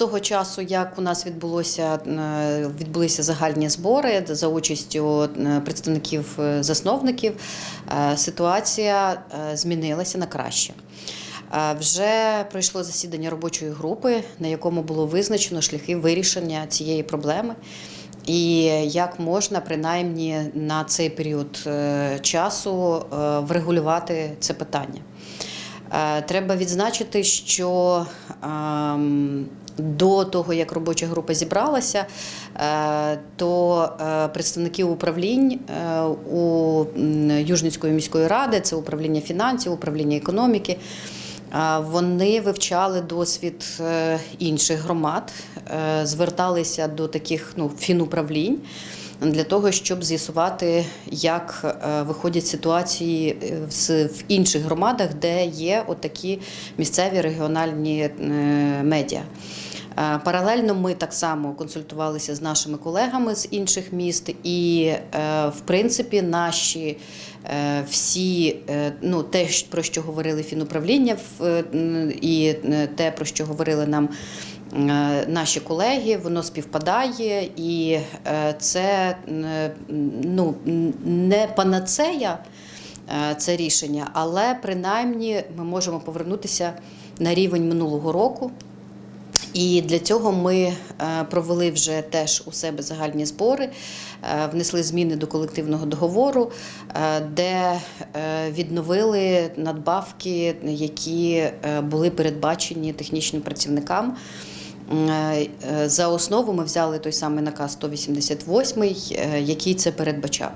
того часу, як у нас відбулося е, відбулися загальні збори за участю е, представників е, засновників, ситуація змінилася на краще. Вже пройшло засідання робочої групи, на якому було визначено шляхи вирішення цієї проблеми. І як можна принаймні на цей період часу врегулювати це питання. Треба відзначити, що ем, до того, як робоча група зібралася, е, то е, представники управлінь е, у Южницької міської ради, це управління фінансів, управління економіки. Вони вивчали досвід інших громад, зверталися до таких ну, фінуправлінь для того, щоб з'ясувати, як виходять ситуації в інших громадах, де є отакі місцеві регіональні медіа. Е, Паралельно ми так само консультувалися з нашими колегами з інших міст, і е, в принципі наші е, всі, ну те, про що говорили фінуправління, і те, про що говорили нам наші колеги, воно співпадає, і це ну, не панацея. Це рішення, але принаймні ми можемо повернутися на рівень минулого року. І для цього ми е, провели вже теж у себе загальні збори, е, внесли зміни до колективного договору, е, де відновили надбавки, які були передбачені технічним працівникам. За основу ми взяли той самий наказ 188, е, який це передбачав.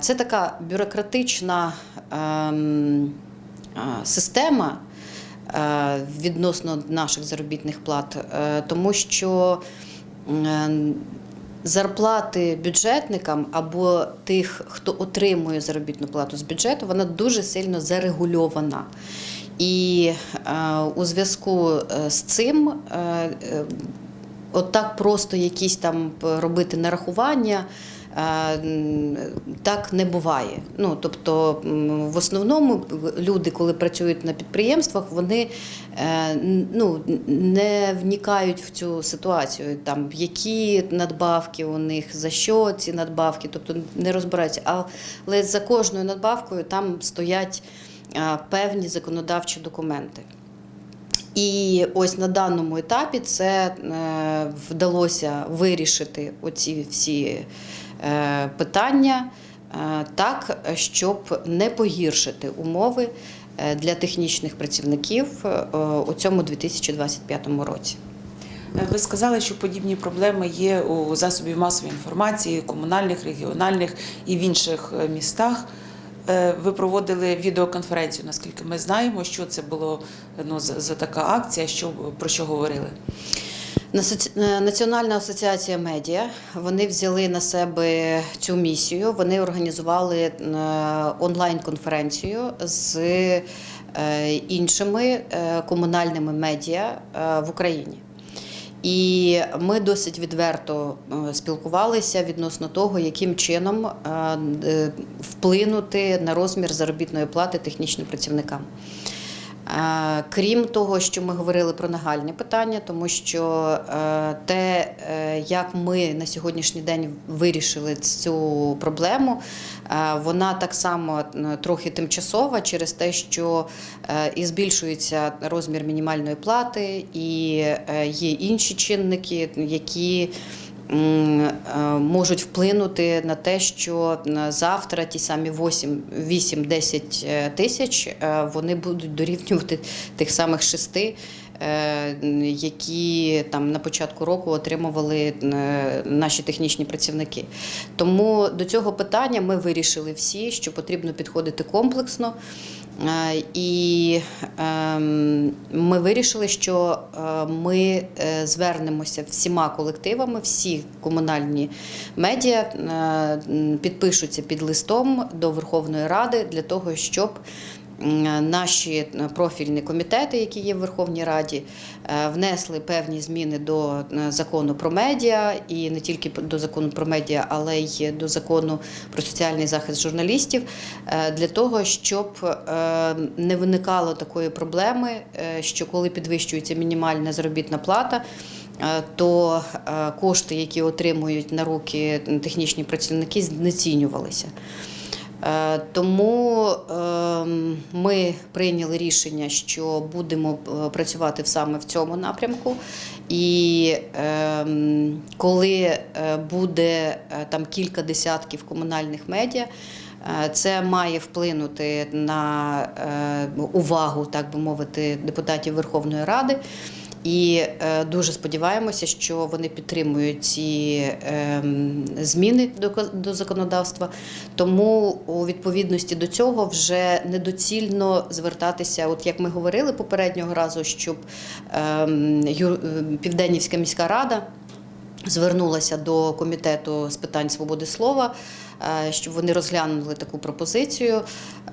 Це така бюрократична ем, система відносно наших заробітних плат, е, тому що е, зарплати бюджетникам або тих, хто отримує заробітну плату з бюджету, вона дуже сильно зарегульована. І е, у зв'язку е, з цим е, е, от так просто якісь там робити нарахування. Е, Так не буває. Ну тобто, в основному люди, коли працюють на підприємствах, вони е, ну, не вникають в цю ситуацію, там які надбавки у них, за що ці надбавки, тобто не розбираються. Але за кожною надбавкою там стоять е, певні законодавчі документи. І ось на даному етапі це вдалося вирішити оці всі питання е, так, щоб не погіршити умови е, для технічних працівників е, у цьому 2025 році. Ви сказали, що подібні проблеми є у засобів масової інформації, комунальних, регіональних і в інших е, містах. Е, Ви проводили відеоконференцію, наскільки ми знаємо, що це було ну, за така акція, що, про що говорили. Е, Національна асоціація медіа вони взяли на себе цю місію. Вони організували е, онлайн-конференцію з е, іншими комунальними медіа в Україні. І ми досить відверто спілкувалися відносно того, яким чином вплинути на розмір заробітної плати технічним працівникам. Е, Крім того, що ми говорили про нагальні питання, тому що е, те, е, як ми на сьогоднішній день вирішили цю проблему, вона так само трохи тимчасова через те, що і збільшується розмір мінімальної плати, і є інші чинники, які можуть вплинути на те, що на завтра ті самі 8 8-10 е, тисяч е, вони будуть дорівнювати тих самих 6, е, які там на початку року отримували е, наші технічні працівники. Тому до цього питання ми вирішили всі, що потрібно підходити комплексно. Е, І ем, ми вирішили, що е, ми е, звернемося всіма колективами, всі комунальні медіа підпишуться під листом до Верховної Ради для того, щоб наші профільні комітети, які є в Верховній Раді, е, внесли певні зміни до е, закону про медіа, і не тільки до закону про медіа, але й до закону про соціальний захист журналістів, е, для того, щоб е, не виникало такої проблеми, е, що коли підвищується мінімальна заробітна плата, е, то е, кошти, які отримують на руки технічні працівники, знецінювалися. Е, Тому ем, ми прийняли рішення, що будемо е, працювати саме в цьому напрямку. І ем, коли е, буде там кілька десятків комунальних медіа, це має вплинути на увагу, так би мовити, депутатів Верховної Ради. І е, дуже сподіваємося, що вони підтримують ці ем, зміни до, законодавства. Тому у відповідності до цього вже недоцільно звертатися, от як ми говорили попереднього разу, щоб ем, Ю- е, Південнівська міська рада звернулася до комітету з питань свободи слова, щоб вони розглянули таку пропозицію.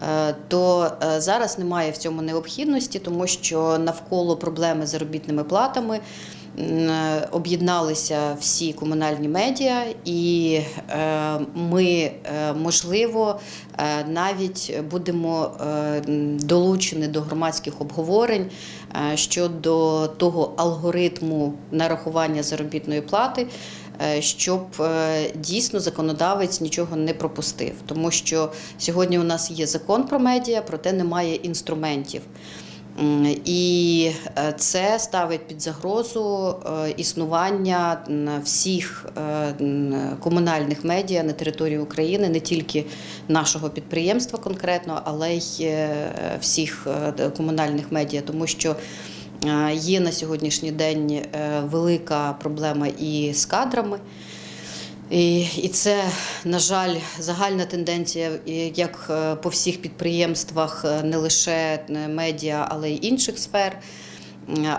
е, То е, зараз немає в цьому необхідності, тому що навколо проблеми з заробітними платами е, об'єдналися всі комунальні медіа, і е, ми, е, можливо, е, навіть будемо е, долучені до громадських обговорень е, щодо того алгоритму нарахування заробітної плати. Е, Щоб е, дійсно законодавець нічого не пропустив, тому що сьогодні у нас є закон про медіа, проте немає інструментів. І е, це ставить під загрозу існування всіх комунальних медіа на території України, не тільки нашого підприємства конкретно, але й всіх комунальних медіа, тому що є на сьогоднішній день е, велика проблема і з кадрами. І, і це, на жаль, загальна тенденція, як е, по всіх підприємствах, е, не лише е, медіа, але й інших сфер.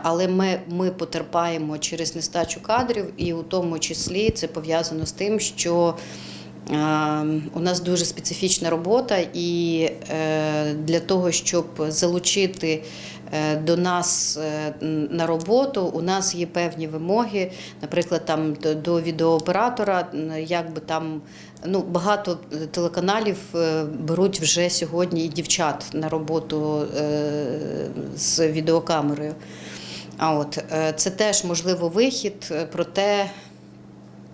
Але ми, ми потерпаємо через нестачу кадрів, і у тому числі це пов'язано з тим, що е, у нас дуже специфічна робота, і е, для того, щоб залучити е, до нас е, на роботу, у нас є певні вимоги, наприклад, там до- відеооператора, як би там ну багато телеканалів е, беруть вже сьогодні і дівчат на роботу е, з відеокамерою. А от е, це теж можливо вихід, е, проте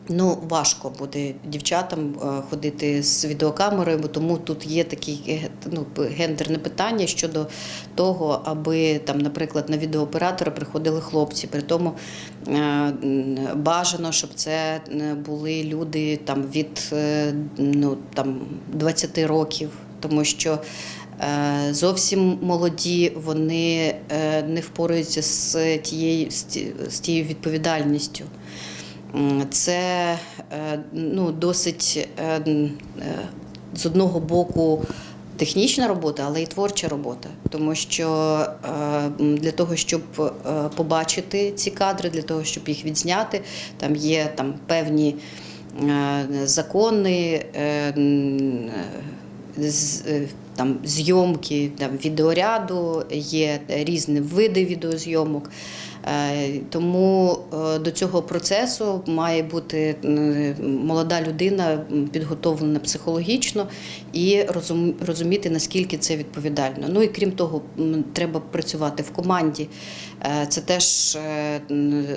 Ну, важко буде дівчатам е, ходити з відеокамерою, бо тому тут є такі е, ну, гендерне питання щодо того, аби там, наприклад, на відеооператора приходили хлопці. При тому е, бажано, щоб це були люди там від ну, там, 20 років, тому що. Зовсім молоді, вони не впораються з тією з тією відповідальністю. Це е, ну, досить е, е, з одного боку технічна робота, але й творча робота. Тому що для того, щоб побачити ці кадри, для того, щоб їх відзняти, там є там певні закони. Там зйомки там, відеоряду, є різні види відеозйомок. Е, Тому е, до цього процесу має бути молода людина підготовлена психологічно і розуміти, наскільки це відповідально. Ну і крім того, треба працювати в команді. Е, Це теж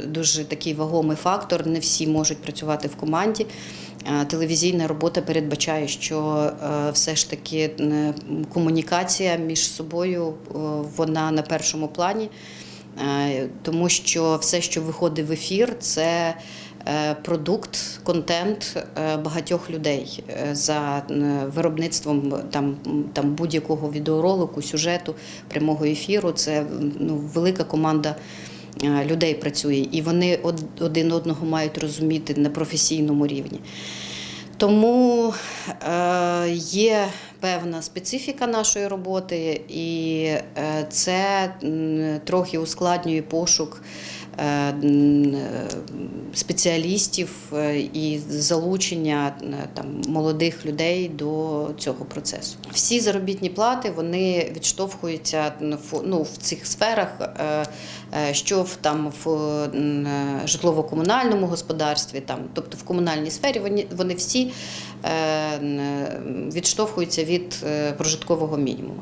дуже такий вагомий фактор. Не всі можуть працювати в команді. Телевізійна робота передбачає, що все ж таки комунікація між собою вона на першому плані. Е, тому що все, що виходить в ефір, це е, продукт, контент е, багатьох людей за виробництвом там, там будь-якого відеоролику, сюжету, прямого ефіру. Це ну, велика команда. Людей працює, і вони один одного мають розуміти на професійному рівні. Тому є певна специфіка нашої роботи, і е, це трохи ускладнює пошук спеціалістів е, і залучення е, там, молодих людей до цього процесу. Всі заробітні плати вони відштовхуються ну, в- цих сферах, е, е, що в там в е, житлово-комунальному господарстві, там, тобто в комунальній сфері, вони, вони всі е, відштовхуються від е, прожиткового мінімуму.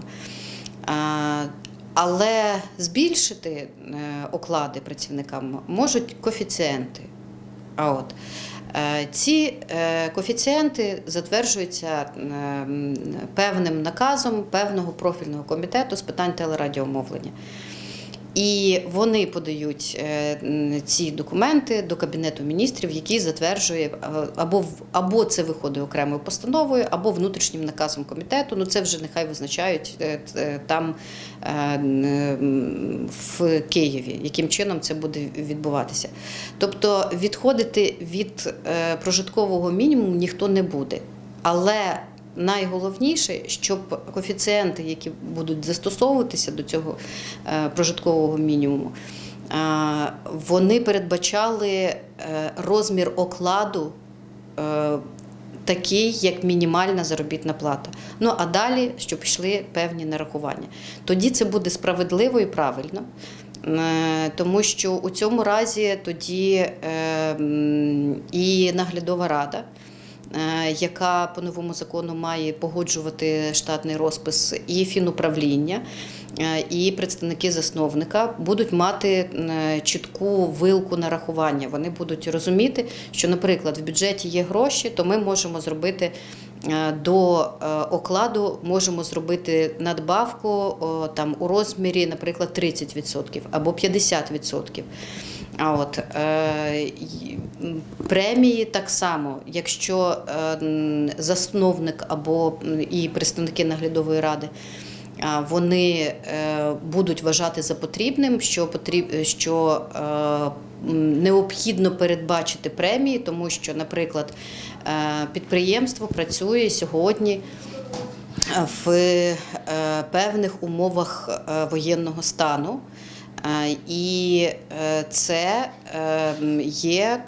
Але збільшити е, оклади працівникам можуть коефіцієнти. А от е, ці е, коефіцієнти затверджуються певним наказом певного профільного комітету з питань телерадіомовлення. І вони подають е, ці документи до Кабінету міністрів, який затверджує або, або це виходить окремою постановою, або внутрішнім наказом комітету. Ну це вже нехай визначають е, е, там в Києві, яким чином це буде відбуватися. Тобто відходити від прожиткового мінімуму ніхто не буде. Але найголовніше, щоб коефіцієнти, які будуть застосовуватися до цього е, прожиткового мінімуму, е, вони передбачали е, розмір окладу. Такий, як мінімальна заробітна плата. Ну а далі, щоб пішли певні нарахування. Тоді це буде справедливо і правильно, тому що у цьому разі тоді і наглядова рада, яка по новому закону має погоджувати штатний розпис, і фінуправління, е, і представники засновника будуть мати е, чітку вилку нарахування. Вони будуть розуміти, що, наприклад, в бюджеті є гроші, то ми можемо зробити. е, До е, окладу можемо зробити надбавку там у розмірі, наприклад, 30% або 50%. А от е, премії так само, якщо е, засновник або і представники наглядової ради. Вони е, будуть вважати за потрібним, що потріб, що е, необхідно передбачити премії, тому що, наприклад, підприємство працює сьогодні в певних умовах воєнного стану. Е, І е, це е, є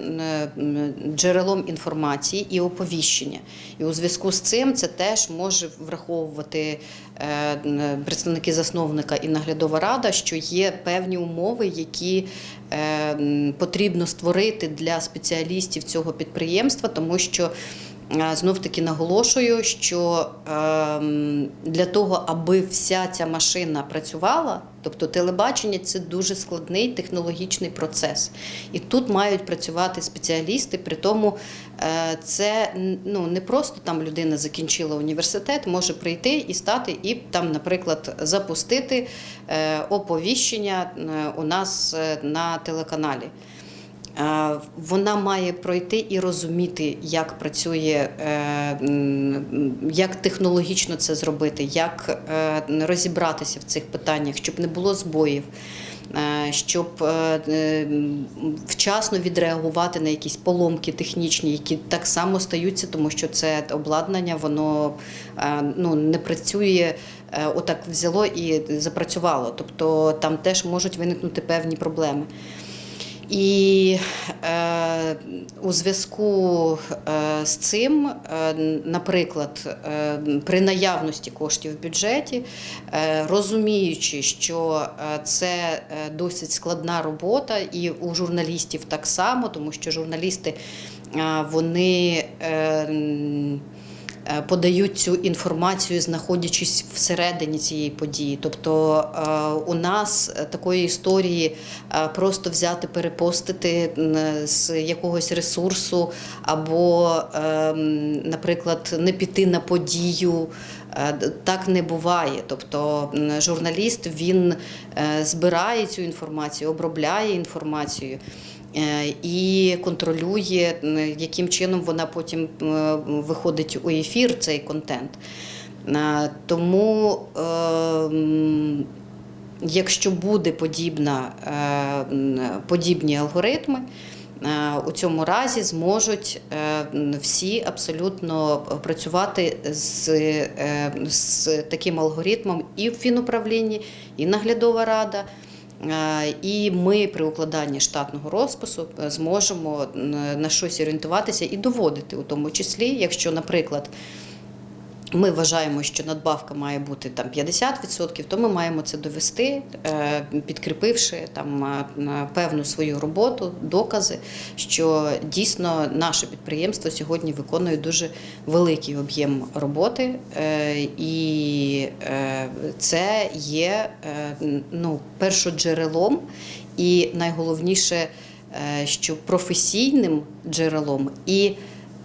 джерелом інформації і оповіщення. І у зв'язку з цим це теж може враховувати е, представники засновника і наглядова рада, що є певні умови, які е, потрібно створити для спеціалістів цього підприємства, тому що Знов таки наголошую, що ем, для того, аби вся ця машина працювала, тобто телебачення це дуже складний технологічний процес. І тут мають працювати спеціалісти. При тому е, це ну, не просто там людина закінчила університет, може прийти і стати і там, наприклад, запустити е, оповіщення е, у нас на телеканалі. Е, Вона має пройти і розуміти, як працює, е, як технологічно це зробити, як е, розібратися в цих питаннях, щоб не було збоїв, щоб вчасно відреагувати на якісь поломки технічні, які так само стаються, тому що це обладнання, воно ну, не працює. Отак взяло і запрацювало. Тобто там теж можуть виникнути певні проблеми. І е, у зв'язку е, з цим, е, наприклад, е, при наявності коштів в бюджеті, розуміючи, що це досить складна робота, і у журналістів так само, тому що журналісти вони. Е, е, Подають цю інформацію, знаходячись всередині цієї події. Тобто е, у нас такої історії е, просто взяти, перепостити з якогось ресурсу, або, е, наприклад, не піти на подію. е, Так не буває. Тобто журналіст він е, збирає цю інформацію, обробляє інформацію. Е, і контролює, яким чином вона потім е, виходить у ефір цей контент. Е, Тому, якщо буде подібна, подібні алгоритми, у цьому разі зможуть всі абсолютно працювати з, з таким алгоритмом і в фінуправлінні, і наглядова рада. Е, І ми при укладанні штатного розпису е, зможемо на щось орієнтуватися і доводити, у тому числі, якщо, наприклад, Ми вважаємо, що надбавка має бути там 50%, то ми маємо це довести, е, підкріпивши там е, певну свою роботу, докази, що дійсно наше підприємство сьогодні виконує дуже великий об'єм роботи, е, і це є ну, першоджерелом і найголовніше, що професійним джерелом і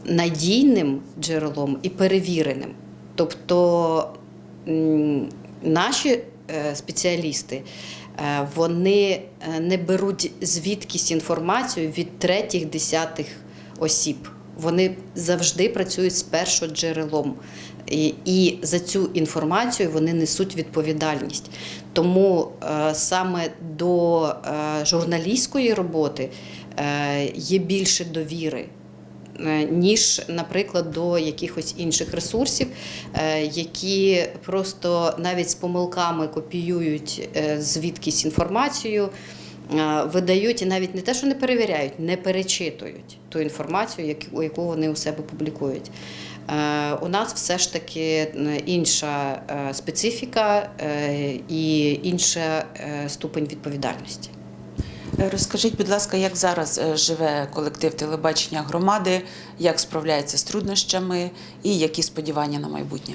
надійним джерелом і перевіреним. Тобто наші е, спеціалісти е, вони е, не беруть звідкись інформацію від третіх, десятих осіб. Вони завжди працюють з першоджерелом. І, і за цю інформацію вони несуть відповідальність. Тому е, саме до е, журналістської роботи е, є більше довіри ніж, наприклад, до якихось інших ресурсів, е, які просто навіть з помилками копіюють е, звідкись інформацію, е, видають і навіть не те, що не перевіряють, не перечитують ту інформацію, яку- вони у себе публікують. Е, У нас все ж таки е, інша е, специфіка е, і інша е, ступень відповідальності. Е, Розкажіть, будь ласка, як зараз е, живе колектив телебачення громади, як справляється з труднощами і які сподівання на майбутнє?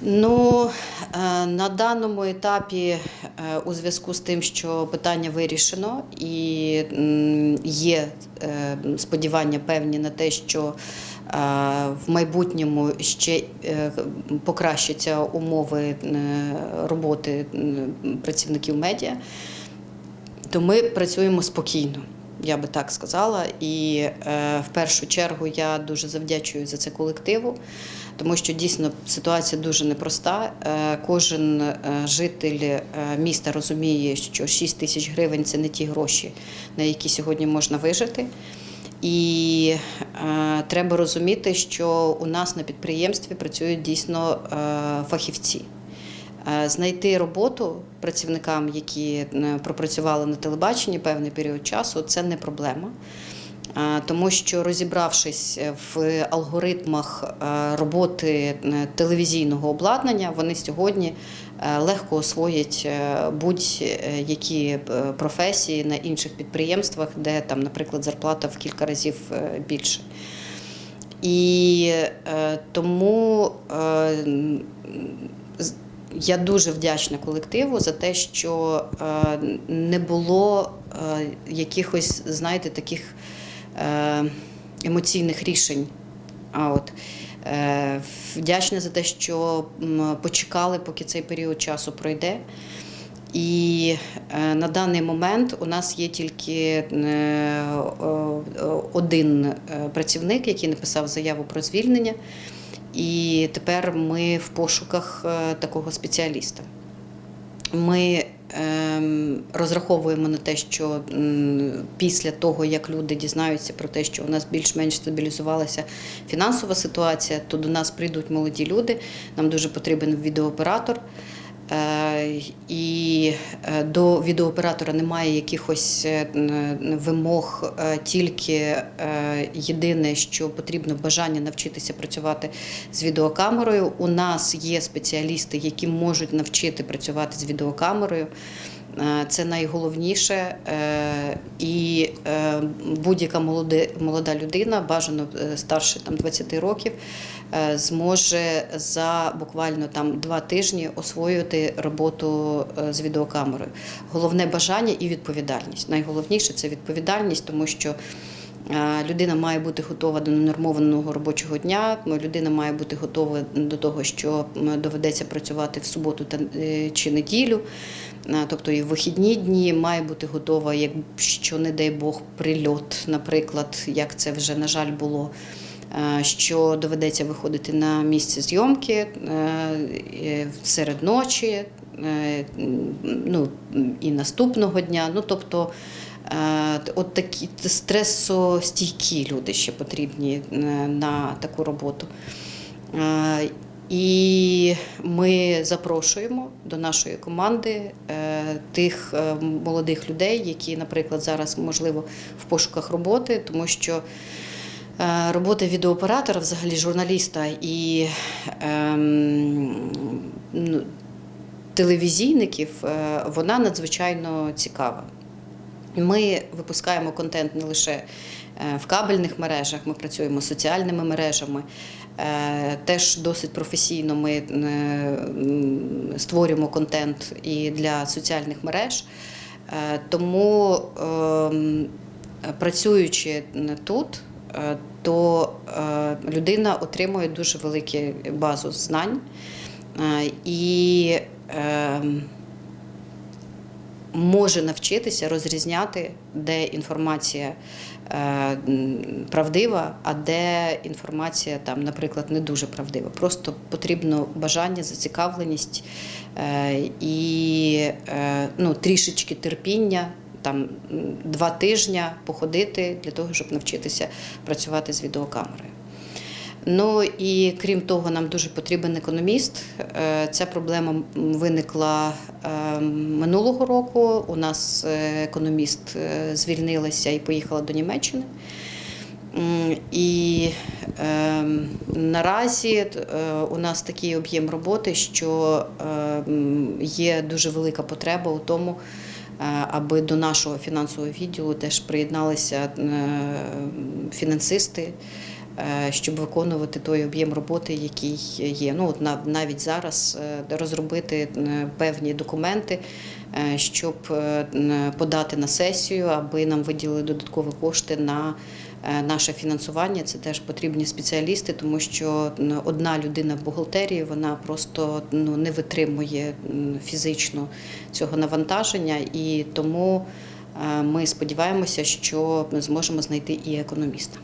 Ну е, на даному етапі, у зв'язку з тим, що питання вирішено, і є сподівання певні на те, що в майбутньому ще покращаться умови роботи працівників медіа, то ми працюємо спокійно. Я би так сказала, і е, в першу чергу я дуже завдячую за це колективу, тому що дійсно ситуація дуже непроста. Е, кожен е, житель е, міста розуміє, що 6 тисяч гривень це не ті гроші, на які сьогодні можна вижити. І е, треба розуміти, що у нас на підприємстві працюють дійсно е, фахівці. Е, Знайти роботу працівникам, які е, пропрацювали на телебаченні певний період часу, це не проблема. Е, Тому що розібравшись в алгоритмах роботи телевізійного обладнання, вони сьогодні легко освоять будь-які професії на інших підприємствах, де там, наприклад, зарплата в кілька разів більше. І тому я дуже вдячна колективу за те, що е, не було е, якихось, знаєте, таких е, емоційних рішень. А от вдячна за те, що почекали, поки цей період часу пройде. І на даний момент у нас є тільки один працівник, який написав заяву про звільнення, і тепер ми в пошуках е, такого спеціаліста. Ми ем, розраховуємо на те, що після того, як люди дізнаються про те, що у нас більш-менш стабілізувалася фінансова ситуація, то до нас прийдуть молоді люди. Нам дуже потрібен відеооператор. Е, І е, до відеооператора немає якихось е, вимог, тільки єдине, що потрібно бажання навчитися працювати з відеокамерою. У нас є спеціалісти, які можуть навчити працювати з відеокамерою. Е, Це найголовніше. Е, І е, будь-яка молода людина, бажано старше там, 20 років, зможе за буквально там два тижні освоювати роботу з відеокамерою. Головне бажання і відповідальність. Найголовніше це відповідальність, тому що. Е, Людина має бути готова до ненормованого робочого дня. Людина має бути готова до того, що доведеться працювати в суботу е, чи неділю. Е, Тобто і в вихідні дні має бути готова, якщо, не дай Бог, прильот, наприклад, як це вже, на жаль, було. Що доведеться виходити на місце зйомки серед ночі, ну і наступного дня. Ну тобто, от такі стресостійкі люди ще потрібні е, на таку роботу. Е, І ми запрошуємо до нашої команди е, тих е, молодих людей, які, наприклад, зараз можливо в пошуках роботи, тому що Е, Робота відеооператора, взагалі журналіста і ем, ну, телевізійників, е, вона надзвичайно цікава. Ми випускаємо контент не лише е, в кабельних мережах, ми працюємо з соціальними мережами. Е, Теж досить професійно ми е, створюємо контент і для соціальних мереж. Тому, ем, працюючи тут, то людина отримує дуже велику базу знань і ем, може навчитися розрізняти, де інформація е, правдива, а де інформація, там, наприклад, не дуже правдива. Просто потрібно бажання, зацікавленість е, і е, ну, трішечки терпіння. Там два тижні походити для того, щоб навчитися працювати з відеокамерою. Ну і крім того, нам дуже потрібен економіст. Е, Ця проблема виникла е, минулого року. У нас е, економіст звільнилася і поїхала до Німеччини. І е, наразі у нас такий об'єм роботи, що е, є дуже велика потреба у тому, аби до нашого фінансового відділу теж приєдналися фінансисти, щоб виконувати той об'єм роботи, який є. Ну, от навіть зараз е, розробити е, певні документи, е, щоб е, подати на сесію, аби нам виділили додаткові кошти на е, наше фінансування. Це теж потрібні спеціалісти, тому що одна людина в бухгалтерії вона просто ну, не витримує фізично цього навантаження, і тому е, ми сподіваємося, що зможемо знайти і економіста.